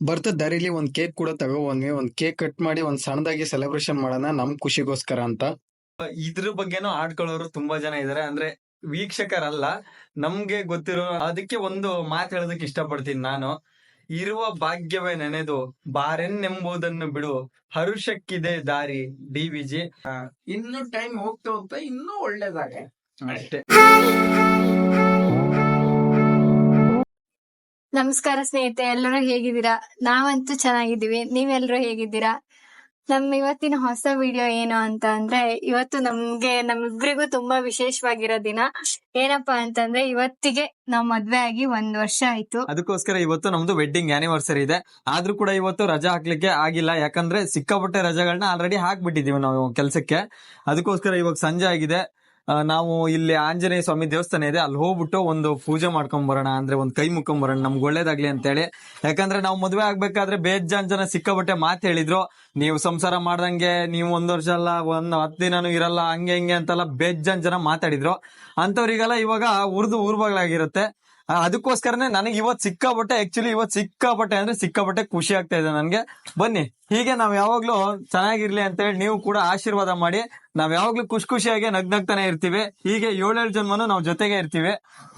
ಬರ್ತದ ದಾರಿಲಿ ಒಂದ್ ಕೇಕ್ ಕೂಡ ತಗೋಬಂದ್ವಿ ಒಂದ್ ಕೇಕ್ ಕಟ್ ಮಾಡಿ ಒಂದ್ ಸಣ್ಣದಾಗಿ ಸೆಲೆಬ್ರೇಷನ್ ಮಾಡೋಣ ನಮ್ ಖುಷಿಗೋಸ್ಕರ ಅಂತ. ಇದ್ರ ಬಗ್ಗೆನೂ ಆಡ್ಕೊಳ್ಳೋರು ತುಂಬಾ ಜನ ಇದಾರೆ. ಅಂದ್ರೆ ವೀಕ್ಷಕರಲ್ಲ ನಮ್ಗೆ ಗೊತ್ತಿರೋ ಅದಕ್ಕೆ ಒಂದು ಮಾತು ಹೇಳೋದಕ್ಕೆ ಇಷ್ಟಪಡ್ತೀನಿ ನಾನು. ಇರುವ ಭಾಗ್ಯವೇ ನೆನೆದು ಬಾರೆನ್ನೆಂಬುದನ್ನು ಬಿಡು. ಹರುಷಕ್ಕಿದೆ ದಾರಿ ಡಿ ವಿಜಿ ಇನ್ನು ಟೈಮ್ ಹೋಗ್ತಾ ಹೋಗ್ತಾ ಇನ್ನೂ ಒಳ್ಳೇದಾಗೆ ಅಷ್ಟೇ. ನಮಸ್ಕಾರ ಸ್ನೇಹಿತೆ, ಎಲ್ಲರೂ ಹೇಗಿದ್ದೀರಾ? ನಾವಂತೂ ಚೆನ್ನಾಗಿದ್ದೀವಿ. ನೀವೆಲ್ಲರೂ ಹೇಗಿದ್ದೀರಾ? ನಮ್ ಇವತ್ತಿನ ಹೊಸ ವಿಡಿಯೋ ಏನು ಅಂತ ಅಂದ್ರೆ, ಇವತ್ತು ನಮ್ಗೆ, ನಮ್ಮಿಬ್ರಿಗೂ ತುಂಬಾ ವಿಶೇಷವಾಗಿರೋ ದಿನ ಏನಪ್ಪಾ ಅಂತಂದ್ರೆ, ಇವತ್ತಿಗೆ ನಾವ್ ಮದ್ವೆ ಆಗಿ ಒಂದ್ ವರ್ಷ ಆಯ್ತು. ಅದಕ್ಕೋಸ್ಕರ ಇವತ್ತು ನಮ್ದು ವೆಡ್ಡಿಂಗ್ ಆನಿವರ್ಸರಿ ಇದೆ. ಆದ್ರೂ ಕೂಡ ಇವತ್ತು ರಜಾ ಹಾಕ್ಲಿಕ್ಕೆ ಆಗಿಲ್ಲ. ಯಾಕಂದ್ರೆ ಸಿಕ್ಕಾಪಟ್ಟೆ ರಜಾಗಳನ್ನ ಆಲ್ರೆಡಿ ಹಾಕ್ಬಿಟ್ಟಿದೀವಿ ನಾವು ಕೆಲ್ಸಕ್ಕೆ. ಅದಕ್ಕೋಸ್ಕರ ಇವಾಗ ಸಂಜೆ ಆಗಿದೆ. ನಾವು ಇಲ್ಲಿ ಆಂಜನೇಯ ಸ್ವಾಮಿ ದೇವಸ್ಥಾನ ಇದೆ. ಅಲ್ಲಿ ಹೋಗ್ಬಿಟ್ಟು ಒಂದು ಪೂಜೆ ಮಾಡ್ಕೊಂಡ್ ಬರೋಣ ಅಂದ್ರೆ ಒಂದು ಕೈ ಮುಕ್ಕೊಂಡ್ ಬರೋಣ. ನಮ್ಗೆ ಒಳ್ಳೇದಾಗ್ಲಿ ಅಂತೇಳಿ ಯಾಕಂದ್ರೆ ನಾವು ಮದುವೆ ಆಗ್ಬೇಕಾದ್ರೆ ಬೇಜಾನ್ ಜನ ಸಿಕ್ಕಾಪಟ್ಟೆ ಮಾತು ಹೇಳಿದ್ರು. ನೀವು ಸಂಸಾರ ಮಾಡ್ದಂಗೆ ನೀವು ಒಂದ್ ವರ್ಷ ಅಲ್ಲ ಒಂದ್ ಹತ್ತು ದಿನನೂ ಇರಲ್ಲ ಹಂಗೆ ಹಿಂಗೆ ಅಂತೆಲ್ಲ ಬೇಜಾನ್ ಜನ ಮಾತಾಡಿದ್ರು. ಅಂತವ್ರಿಗೆಲ್ಲ ಇವಾಗ ಉರ್ದು ಊರ್ಬಾಗ್ಲಾಗಿರುತ್ತೆ ಆ, ಅದಕ್ಕೋಸ್ಕರನೇ ನನಗೆ ಇವತ್ತು ಸಿಕ್ಕಾಪಟ್ಟೆ ಆಕ್ಚುಲಿ ಇವತ್ತು ಸಿಕ್ಕಾಪಟ್ಟೆ ಅಂದ್ರೆ ಸಿಕ್ಕಾಪಟ್ಟೆ ಖುಷಿ ಆಗ್ತಾ ಇದೆ ನನಗೆ. ಬನ್ನಿ, ಹೀಗೆ ನಾವ್ ಯಾವಾಗ್ಲೂ ಚೆನ್ನಾಗಿರ್ಲಿ ಅಂತ ಹೇಳಿ ನೀವು ಕೂಡ ಆಶೀರ್ವಾದ ಮಾಡಿ, ನಾವ್ ಯಾವಾಗ್ಲೂ ಖುಷಿ ಖುಷಿಯಾಗಿ ನಗ್ನಗ್ತಾನೆ ಇರ್ತೀವಿ. ಹೀಗೆ ಏಳೇಳು ಜನ್ಮನು ನಾವ್ ಜೊತೆಗೆ ಇರ್ತೀವಿ.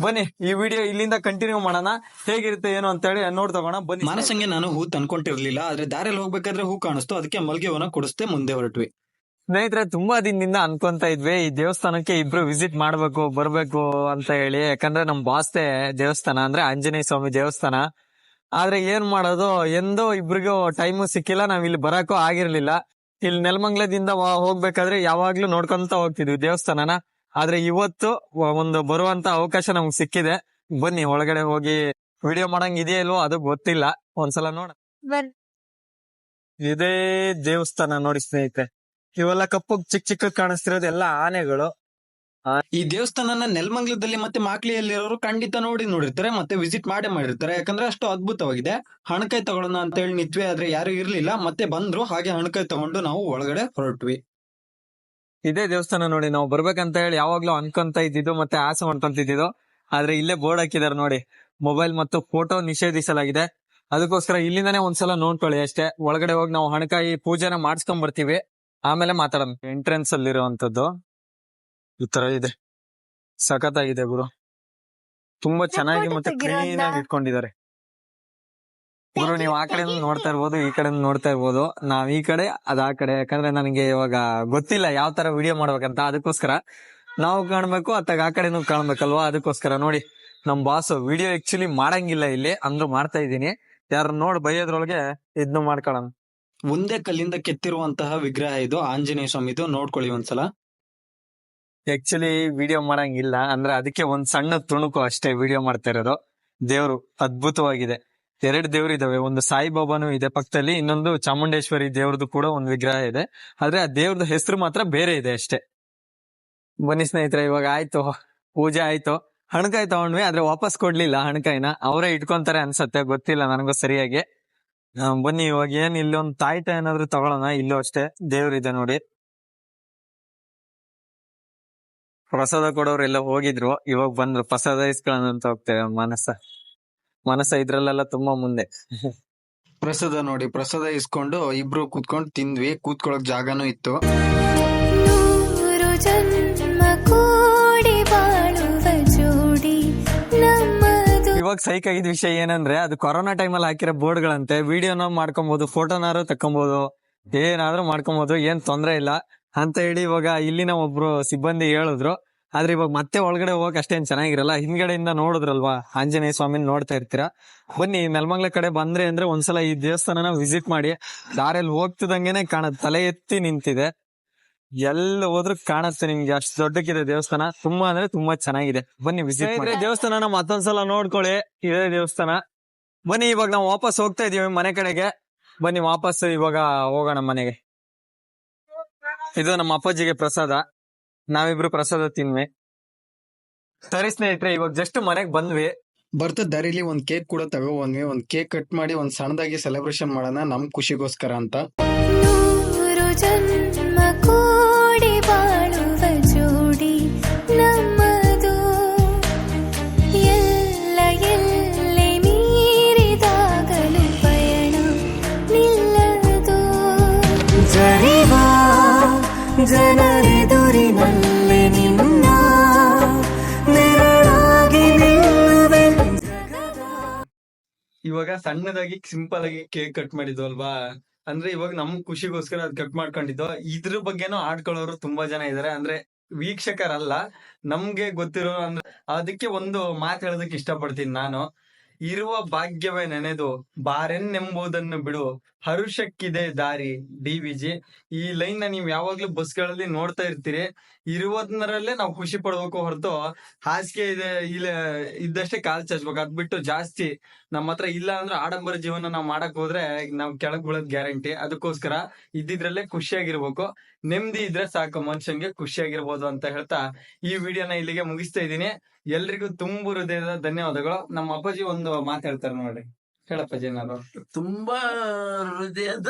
ಬನ್ನಿ, ಈ ವಿಡಿಯೋ ಇಲ್ಲಿಂದ ಕಂಟಿನ್ಯೂ ಮಾಡೋಣ. ಹೇಗಿರುತ್ತೆ, ಏನು ಅಂತ ಹೇಳಿ ನೋಡ್ ತಗೋಣ. ಬನ್ನಿ. ಮನಸ್ಸಂಗೆ ನಾನು ಹೂ ತಂದ್ಕೊಂಡಿರ್ಲಿಲ್ಲ ಆದ್ರೆ ದಾರಿಯಲ್ಲಿ ಹೋಗ್ಬೇಕಾದ್ರೆ ಹೂ ಕಾಣಿಸ್ತು, ಅದಕ್ಕೆ ಮಲ್ಗೆ ಹೂನ ಕೊಡಿಸ್ತೇ ಮುಂದೆ ಹೊರಟ್ವಿ. ಸ್ನೇಹಿತರೆ ತುಂಬಾ ದಿನದಿಂದ ಅನ್ಕೊಂತ ಇದ್ವಿ. ಈ ದೇವಸ್ಥಾನಕ್ಕೆ ಇಬ್ರು ವಿಸಿಟ್ ಮಾಡ್ಬೇಕು ಬರ್ಬೇಕು ಅಂತ ಹೇಳಿ. ಯಾಕಂದ್ರೆ ನಮ್ ಬಾಸ್ತೆ ದೇವಸ್ಥಾನ ಅಂದ್ರೆ ಆಂಜನೇಯ ಸ್ವಾಮಿ ದೇವಸ್ಥಾನ. ಆದ್ರೆ ಏನ್ ಮಾಡೋದು? ಎಂದೋ ಇಬ್ರಿಗೂ ಟೈಮ್ ಸಿಕ್ಕಿಲ್ಲ ನಾವ್ ಇಲ್ಲಿ ಬರಕ್ಕೂ ಆಗಿರ್ಲಿಲ್ಲ. ಇಲ್ಲಿ ನೆಲಮಂಗ್ಲದಿಂದ ಹೋಗ್ಬೇಕಾದ್ರೆ ಯಾವಾಗ್ಲೂ ನೋಡ್ಕೊಂತ ಹೋಗ್ತಿದ್ವಿ ದೇವಸ್ಥಾನನ. ಆದ್ರೆ ಇವತ್ತು ಒಂದು ಬರುವಂತ ಅವಕಾಶ ನಮ್ಗೆ ಸಿಕ್ಕಿದೆ. ಬನ್ನಿ ಒಳಗಡೆ ಹೋಗಿ ವಿಡಿಯೋ ಮಾಡಂಗ್ ಇದೆಯೋ ಇಲ್ವೋ ಅದು ಗೊತ್ತಿಲ್ಲ. ಒಂದ್ಸಲ ನೋಡ ಇದೇ ದೇವಸ್ಥಾನ ನೋಡಿ ಸ್ನೇಹಿತರೆ. ಇವೆಲ್ಲ ಕಪ್ಪು ಚಿಕ್ಕ ಚಿಕ್ಕ ಕಾಣಿಸ್ತಿರೋದು ಎಲ್ಲ ಆನೆಗಳು. ಈ ದೇವಸ್ಥಾನನ ನೆಲಮಂಗ್ಲದಲ್ಲಿ ಮತ್ತೆ ಮಾಕ್ಲಿಯಲ್ಲಿರೋರು ಖಂಡಿತ ನೋಡಿ ನೋಡಿರ್ತಾರೆ ಮತ್ತೆ ವಿಸಿಟ್ ಮಾಡೇ ಮಾಡಿರ್ತಾರೆ. ಯಾಕಂದ್ರೆ ಅಷ್ಟು ಅದ್ಭುತವಾಗಿದೆ. ಹಣಕಾಯಿ ತಗೊಳ್ಳೋಣ ಅಂತ ಹೇಳಿ ನಿತ್ವೆ ಆದ್ರೆ ಯಾರು ಇರ್ಲಿಲ್ಲ ಮತ್ತೆ ಬಂದ್ರು ಹಾಗೆ ಹಣಕಾಯಿ ತಗೊಂಡು ನಾವು ಒಳಗಡೆ ಹೊರಟ್ವಿ. ಇದೇ ದೇವಸ್ಥಾನ ನೋಡಿ ನಾವು ಬರ್ಬೇಕಂತ ಹೇಳಿ ಯಾವಾಗ್ಲೂ ಅನ್ಕೊಂತ ಇದ್ದಿದ್ದು ಮತ್ತೆ ಆಸೆ ಮಾಡ್ಕೊಂತಿದ್ದು ಆದ್ರೆ ಇಲ್ಲೇ ಬೋರ್ಡ್ ಹಾಕಿದಾರೆ ನೋಡಿ ಮೊಬೈಲ್ ಮತ್ತು ಫೋಟೋ ನಿಷೇಧಿಸಲಾಗಿದೆ. ಅದಕ್ಕೋಸ್ಕರ ಇಲ್ಲಿಂದಾನೇ ಒಂದ್ಸಲ ನೋಡ್ಕೊಳ್ಳಿ ಅಷ್ಟೇ. ಒಳಗಡೆ ಹೋಗಿ ನಾವು ಹಣಕಾಯಿ ಪೂಜೆನ ಮಾಡಿಸ್ಕೊಂಡ್ ಬರ್ತೀವಿ ಆಮೇಲೆ ಮಾತಾಡೋಣ. ಎಂಟ್ರೆನ್ಸ್ ಅಲ್ಲಿರುವಂತದ್ದು ಈ ತರ ಇದೆ. ಸಖತ್ತಾಗಿದೆ ಗುರು. ತುಂಬಾ ಚೆನ್ನಾಗಿ ಮತ್ತೆ ಕ್ಲೀನ್ ಆಗಿ ಇಟ್ಕೊಂಡಿದ್ದಾರೆ. ಗುರು ನೀವು ಆ ಕಡೆ ನೋಡ್ತಾ ಇರ್ಬೋದು ಈ ಕಡೆ ನೋಡ್ತಾ ಇರ್ಬೋದು. ನಾವ್ ಈ ಕಡೆ ಅದ್ ಆ ಕಡೆ. ಯಾಕಂದ್ರೆ ನನಗೆ ಇವಾಗ ಗೊತ್ತಿಲ್ಲ ಯಾವ ತರ ವಿಡಿಯೋ ಮಾಡ್ಬೇಕಂತ. ಅದಕ್ಕೋಸ್ಕರ ನಾವು ಕಾಣ್ಬೇಕು ಅತ್ತಾಗ ಆ ಕಡೆನೂ ಕಾಣ್ಬೇಕಲ್ವಾ? ಅದಕ್ಕೋಸ್ಕರ ನೋಡಿ ನಮ್ ಬಾಸ್ ವಿಡಿಯೋ ಆಕ್ಚುಲಿ ಮಾಡಂಗಿಲ್ಲ ಇಲ್ಲಿ. ಅಂದ್ರೂ ಮಾಡ್ತಾ ಇದೀನಿ ಯಾರು ನೋಡ್ ಬೈಯೋದ್ರೊಳಗೆ ಇದ್ನು ಮಾಡ್ಕೊಳ್ಳೋಣ ಒಂದೇ ಕಲ್ಲಿಂದ ಕೆತ್ತಿರುವಂತಹ ವಿಗ್ರಹ ಇದು. ಆಂಜನೇಯ ಸ್ವಾಮಿದು ನೋಡ್ಕೊಳ್ಳಿ ಒಂದ್ಸಲ. ಆಕ್ಚುಲಿ ವಿಡಿಯೋ ಮಾಡಂಗಿಲ್ಲ. ಅಂದ್ರೆ ಅದಕ್ಕೆ ಒಂದ್ ಸಣ್ಣ ತುಣುಕು ಅಷ್ಟೇ ವಿಡಿಯೋ ಮಾಡ್ತಾ ಇರೋದು. ದೇವ್ರು ಅದ್ಭುತವಾಗಿದೆ. ಎರಡು ದೇವ್ರು ಇದಾವೆ. ಒಂದು ಸಾಯಿಬಾಬಾನು ಇದೆ ಪಕ್ಕದಲ್ಲಿ, ಇನ್ನೊಂದು ಚಾಮುಂಡೇಶ್ವರಿ ದೇವ್ರದ್ದು ಕೂಡ ಒಂದು ವಿಗ್ರಹ ಇದೆ. ಆದ್ರೆ ಆ ದೇವ್ರದ್ದು ಹೆಸರು ಮಾತ್ರ ಬೇರೆ ಇದೆ ಅಷ್ಟೇ. ಬನ್ನಿ ಸ್ನೇಹಿತರೆ, ಇವಾಗ ಆಯ್ತು. ಪೂಜೆ ಆಯ್ತು. ಹಣಕಾಯಿ ತಗೊಂಡ್ವಿ, ಆದ್ರೆ ವಾಪಸ್ ಕೊಡ್ಲಿಲ್ಲ ಹಣಕಾಯಿನ. ಅವರೇ ಇಟ್ಕೊಂತಾರೆ ಅನ್ಸತ್ತೆ, ಗೊತ್ತಿಲ್ಲ ನನಗೂ ಸರಿಯಾಗಿ. ಆ, ಬನ್ನಿ ಇವಾಗ ಏನ್ ಇಲ್ಲೊಂದು ತಾಯ್ತ ಏನಾದ್ರು ತಗೊಳ್ಳೋಣ ಇಲ್ಲೂ ಅಷ್ಟೇ. ದೇವ್ರಿದೆ ನೋಡಿ. ಪ್ರಸಾದ ಕೊಡೋರು ಎಲ್ಲ ಹೋಗಿದ್ರು. ಇವಾಗ ಬಂದ್ರು. ಪ್ರಸಾದ ಇಸ್ಕೊಳ್ಳೋಣ ಅಂತ ಹೋಗ್ತೇವೆ. ಮನಸ್ಸ ಮನಸ್ಸ ಇದ್ರಲ್ಲೆಲ್ಲ ತುಂಬಾ ಮುಂದೆ. ಪ್ರಸಾದ ನೋಡಿ. ಪ್ರಸಾದ ಇಸ್ಕೊಂಡು ಇಬ್ರು ಕೂತ್ಕೊಂಡು ತಿಂದ್ವಿ. ಕೂತ್ಕೊಳಕ್ ಜಾಗನೂ ಇತ್ತು. ನೂರು ಇವಾಗ ಸೈಕ್ ಆಗಿದ ವಿಷಯ ಏನಂದ್ರೆ, ಅದು ಕೊರೋನಾ ಅಲ್ಲಿ ಹಾಕಿರೋ ಬೋರ್ಡ್ಗಳಂತೆ ವಿಡಿಯೋನ ಮಾಡ್ಕೊಬಹುದು ಫೋಟೋನಾರು ತಕ್ಕೊಬಹುದು ಏನಾದ್ರೂ ಮಾಡ್ಕೊಬಹುದು ಏನ್ ತೊಂದ್ರೆ ಇಲ್ಲ. ಅಂತ ಹೇಳಿ ಇವಾಗ ಇಲ್ಲಿನ ಒಬ್ರು ಸಿಬ್ಬಂದಿ ಹೇಳಿದ್ರು. ಆದ್ರೆ ಇವಾಗ ಮತ್ತೆ ಒಳಗಡೆ ಹೋಗಕ್ ಅಷ್ಟೇನ್ ಚೆನ್ನಾಗಿರಲ್ಲ. ಹಿಂದ್ಗಡೆಯಿಂದ ನೋಡಿದ್ರಲ್ವಾ? ಆಂಜನೇಯ ಸ್ವಾಮಿನ ನೋಡ್ತಾ ಇರ್ತೀರಾ? ಬನ್ನಿ, ನೆಲಮಂಗ್ಲ ಕಡೆ ಬಂದ್ರೆ ಅಂದ್ರೆ ಒಂದ್ಸಲ ಈ ದೇವಸ್ಥಾನನ ವಿಸಿಟ್ ಮಾಡಿ, ದಾರಿಯಲ್ಲಿ ಹೋಗ್ತಿದಂಗೆನೆ ಕಾಣ ತಲೆ ಎತ್ತಿ ನಿಂತಿದೆ. ಎಲ್ಲ ಹೋದ್ರು ಕಾಣುತ್ತೆ ನಿಮ್ಗೆ. ಅಷ್ಟು ದೊಡ್ಡಕ್ಕಿದೆ ದೇವಸ್ಥಾನ. ತುಂಬಾ ಅಂದ್ರೆ ತುಂಬಾ ಚೆನ್ನಾಗಿದೆ. ಬನ್ನಿ ವಿಸಿಟ್ ಮಾಡಿ. ದೇವಸ್ಥಾನ ಮತ್ತೊಂದ್ಸಲ ನೋಡ್ಕೊಳ್ಳಿ. ಇದೇ ದೇವಸ್ಥಾನ. ಬನ್ನಿ ಇವಾಗ ನಾವು ವಾಪಸ್ ಹೋಗ್ತಾ ಇದೀವಿ ಮನೆ ಕಡೆಗೆ. ಬನ್ನಿ ವಾಪಸ್ ಇವಾಗ ಹೋಗೋಣ ಮನೆಗೆ. ಇದು ನಮ್ಮ ಅಪ್ಪಾಜಿಗೆ ಪ್ರಸಾದ. ನಾವಿಬ್ರು ಪ್ರಸಾದ ತಿನ್ವಿ ಸರಿ ಸ್ನೇಹಿತರೆ ಇವಾಗ ಜಸ್ಟ್ ಮನೆಗ್ ಬಂದ್ವಿ. ಬರ್ತದ ದಾರಿಲಿ ಒಂದ್ ಕೇಕ್ ಕೂಡ ತಗೋಬಂದ್ವಿ. ಒಂದ್ ಕೇಕ್ ಕಟ್ ಮಾಡಿ ಒಂದ್ ಸಣ್ಣದಾಗಿ ಸೆಲೆಬ್ರೇಷನ್ ಮಾಡೋಣ ನಮ್ ಖುಷಿಗೋಸ್ಕರ ಅಂತ. ಇವಾಗ ಸಣ್ಣದಾಗಿ ಸಿಂಪಲ್ ಆಗಿ ಕೇಕ್ ಕಟ್ ಮಾಡಿದ್ವು ಅಲ್ವಾ? ಅಂದ್ರೆ ಇವಾಗ ನಮ್ ಖುಷಿಗೋಸ್ಕರ ಅದ್ ಕಟ್ ಮಾಡ್ಕೊಂಡಿದ್ದು. ಇದ್ರ ಬಗ್ಗೆನು ಆಡ್ಕೊಳ್ಳೋರು ತುಂಬಾ ಜನ ಇದಾರೆ. ಅಂದ್ರೆ ವೀಕ್ಷಕರಲ್ಲ, ನಮ್ಗೆ ಗೊತ್ತಿರೋ ಅಂದ್ರೆ ಅದಕ್ಕೆ ಒಂದು ಮಾತು ಹೇಳೋದಕ್ಕೆ ಇಷ್ಟಪಡ್ತೀನಿ ನಾನು. ಇರುವ ಭಾಗ್ಯವೇ ನೆನೆದು, ಬಾರೆನ್ನೆಂಬುದನ್ನು ಬಿಡು. ಹರುಷಕ್ಕಿದೆ ದಾರಿ, ಡಿ ವಿಜಿ ಈ ಲೈನ್ನ ನೀವ್ ಯಾವಾಗ್ಲೂ ಬಸ್ಗಳಲ್ಲಿ ನೋಡ್ತಾ ಇರ್ತೀರಿ. ಇರುವುದರಲ್ಲೇ ನಾವು ಖುಷಿ ಪಡ್ಬೇಕು ಹೊರತು ಹಾಸಿಗೆ ಇದೆ, ಇಲ್ಲ ಇದ್ದಷ್ಟೇ ಕಾಲ್ ಚಚ್ಬೇಕು. ಅದ್ ಬಿಟ್ಟು ಜಾಸ್ತಿ ನಮ್ಮ ಹತ್ರ ಇಲ್ಲ ಅಂದ್ರೆ ಆಡಂಬರ ಜೀವನ ನಾವ್ ಮಾಡಕ್ ಹೋದ್ರೆ ನಾವ್ ಕೆಳಗ್ ಬೀಳೋದ್ ಗ್ಯಾರಂಟಿ. ಅದಕ್ಕೋಸ್ಕರ ಇದ್ದಿದ್ರಲ್ಲೇ ಖುಷಿಯಾಗಿರ್ಬೇಕು. ನೆಮ್ಮದಿ ಇದ್ರೆ ಸಾಕು, ಮನುಷ್ಯನ್ಗೆ ಖುಷಿಯಾಗಿರ್ಬೋದು ಅಂತ ಹೇಳ್ತಾ ಈ ವಿಡಿಯೋನ ಇಲ್ಲಿಗೆ ಮುಗಿಸ್ತಾ ಇದ್ದೀನಿ. ಎಲ್ರಿಗೂ ತುಂಬು ಹೃದಯದ ಧನ್ಯವಾದಗಳು. ನಮ್ಮ ಅಪ್ಪಾಜಿ ಒಂದು ಮಾತಾಡ್ತಾರೆ ನೋಡ್ರಿ. ಹೇಳಪ್ಪಾಜಿ ಜನರು ತುಂಬಾ ಹೃದಯದ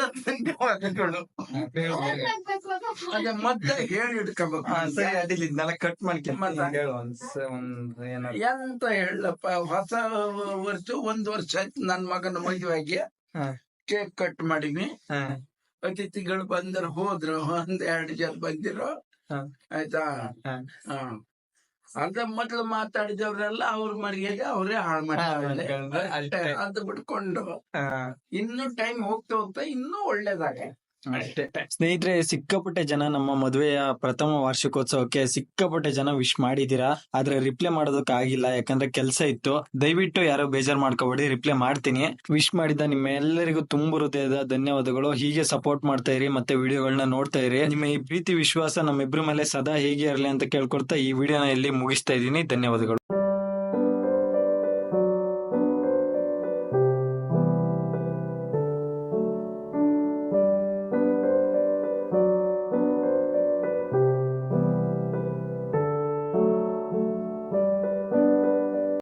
ಅದೇ ಮತ್ತೆ ಹೇಳಿ ಇಟ್ಕೋಬೇಕು. ಸರಿ ಅದಿಲ್ಲ ಇದನ್ನೆಲ್ಲ ಕಟ್ ಮಾಡ್ಕೊಂಡ್? ಹೇಳು ಒಂದ್ ಎಂತ ಹೇಳಪ್ಪ ಹೊಸ ವರ್ಷ ಒಂದ್ ವರ್ಷ ಆಯ್ತು ನನ್ ಮಗನ ಮದುವೆಗೆ. ಕೇಕ್ ಕಟ್ ಮಾಡಿನಿ. ಹಾ, ಅತಿಥಿಗಳು ಬಂದರು ಹೋದ್ರು ಒಂದ್ ಎರಡು ಜನ ಬಂದಿರೋ ಹಾ. ಆಯ್ತಾ? ಅದ ಮೊದ್ಲು ಮಾತಾಡಿದವ್ರೆಲ್ಲ ಅವ್ರ ಮರ್ಯಾದೆ ಅವರೇ ಹಾಳು ಮಾಡ್ತಾರೆ. ಅದು ಬಿಟ್ಕೊಂಡು ಇನ್ನು ಟೈಮ್ ಹೋಗ್ತಾ ಹೋಗ್ತಾ ಇನ್ನೂ ಒಳ್ಳೇದಾಗ ಸ್ನೇಹಿತರೆ, ಸಿಕ್ಕಾಪಟ್ಟೆ ಜನ ನಮ್ಮ ಮದುವೆಯ ಪ್ರಥಮ ವಾರ್ಷಿಕೋತ್ಸವಕ್ಕೆ ಸಿಕ್ಕಾಪಟ್ಟೆ ಜನ ವಿಶ್ ಮಾಡಿದೀರಾ ಆದ್ರೆ ರಿಪ್ಲೈ ಮಾಡೋದಕ್ಕೆ ಆಗಿಲ್ಲ. ಯಾಕಂದ್ರೆ ಕೆಲಸ ಇತ್ತು. ದಯವಿಟ್ಟು ಯಾರೋ ಬೇಜಾರ್ ಮಾಡ್ಕೋಬೇಡಿ. ರಿಪ್ಲೈ ಮಾಡ್ತೀನಿ. ವಿಶ್ ಮಾಡಿದ ನಿಮ್ಮ ಎಲ್ಲರಿಗೂ ತುಂಬ ಹೃದಯದ ಧನ್ಯವಾದಗಳು. ಹೀಗೆ ಸಪೋರ್ಟ್ ಮಾಡ್ತಾ ಇರಿ, ಮತ್ತೆ ವಿಡಿಯೋಗಳನ್ನ ನೋಡ್ತಾ ಇರಿ. ನಿಮ್ಮ ಈ ಪ್ರೀತಿ, ವಿಶ್ವಾಸ ನಮ್ಮಿಬ್ರ ಮೇಲೆ ಸದಾ ಹೇಗೆ ಇರಲಿ ಅಂತ ಕೇಳ್ಕೊಡ್ತಾ ಈ ವಿಡಿಯೋನ ಇಲ್ಲಿ ಮುಗಿಸ್ತಾ ಇದ್ದೀನಿ. ಧನ್ಯವಾದಗಳು.